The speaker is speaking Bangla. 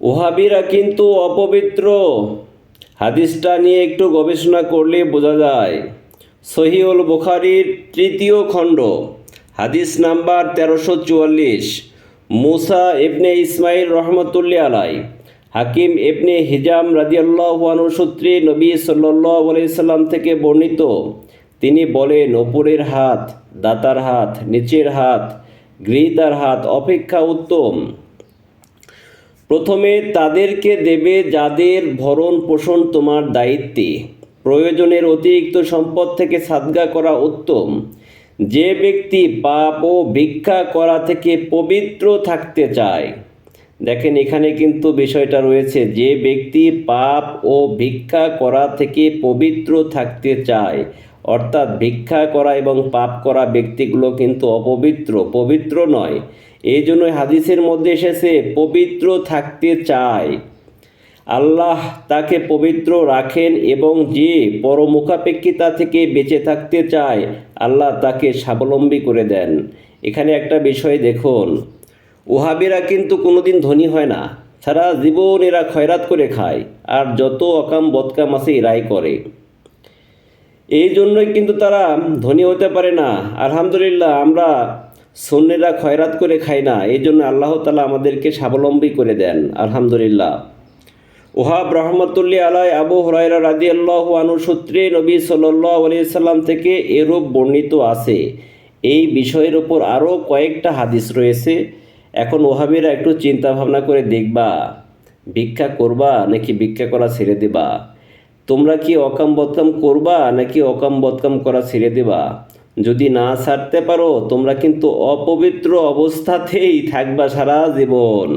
ওহাবিরা কিন্তু অপবিত্র। হাদিসটা নিয়ে একটু গবেষণা করলে বোঝা যায়। সহিউল বুখারির তৃতীয় খণ্ড, হাদিস নাম্বার তেরোশো চুয়াল্লিশ, মুসা ইবনে ইসমাইল রহমতুল্লি আলাই হাকিম ইবনে হিজাম রাজিয়াল্লাহানু সূত্রে নবী সাল্লাহ সাল্লাম থেকে বর্ণিত। তিনি বলেন, ওপরের হাত, দাতার হাত, নিচের হাত, গৃহীতার হাত অপেক্ষা উত্তম। প্রথমে তাদেরকে দেবে যাদের ভরণ পোষণ তোমার দায়িত্বে। প্রয়োজনের অতিরিক্ত সম্পদ থেকে সাদগা করা উত্তম। যে ব্যক্তি পাপ ও ভিক্ষা করা থেকে পবিত্র থাকতে চায়। দেখেন, এখানে কিন্তু বিষয়টা রয়েছে, যে ব্যক্তি পাপ ও ভিক্ষা করা থেকে পবিত্র থাকতে চায়, অর্থাৎ ভিক্ষা করা এবং পাপ করা ব্যক্তিগুলো কিন্তু অপবিত্র, পবিত্র নয়। এই জন্য হাদিসের মধ্যে এসেছে, পবিত্র থাকতে চায়। আল্লাহ তাকে পবিত্র রাখেন এবং যে পরমুখাপেক্ষিতা থেকে বেঁচে থাকতে চায়, আল্লাহ তাকে স্বাবলম্বী করে দেন। এখানে একটা বিষয় দেখুন ওহাবিরা কিন্তু কোনোদিন ধনী হয় না। সারা জীবন এরা খয়রাত করে খায়, আর যত অকাম বদকাম আছে এরাই করে। এই জন্যই কিন্তু তারা ধনী হতে পারে না। আলহামদুলিল্লাহ, আমরা সন্ন্যেরা খয়রাত করে খায় না, এই জন্য আল্লাহ তালা আমাদেরকে স্বাবলম্বী করে দেন, আলহামদুলিল্লাহ। ওহাব রহমতুল্লি আলাই আবু হরাইরা রাজি আল্লাহ আনু সূত্রে নবী সাল্লাহ সাল্লাম থেকে এরূপ বর্ণিত আছে। এই বিষয়ের ওপর আরও কয়েকটা হাদিস রয়েছে। এখন ওহাবিরা একটু চিন্তা ভাবনা করে দেখবা, ভিক্ষা করবা নাকি ভিক্ষা করা ছেড়ে দেবা? তোমরা কি অকাম বদকাম করবা নাকি অকাম বদকাম করা ছেড়ে দেবা? যদি না ছাড়তে পারো তোমরা কিন্তু অপবিত্র অবস্থাতেই থাকবা সারা জীবন।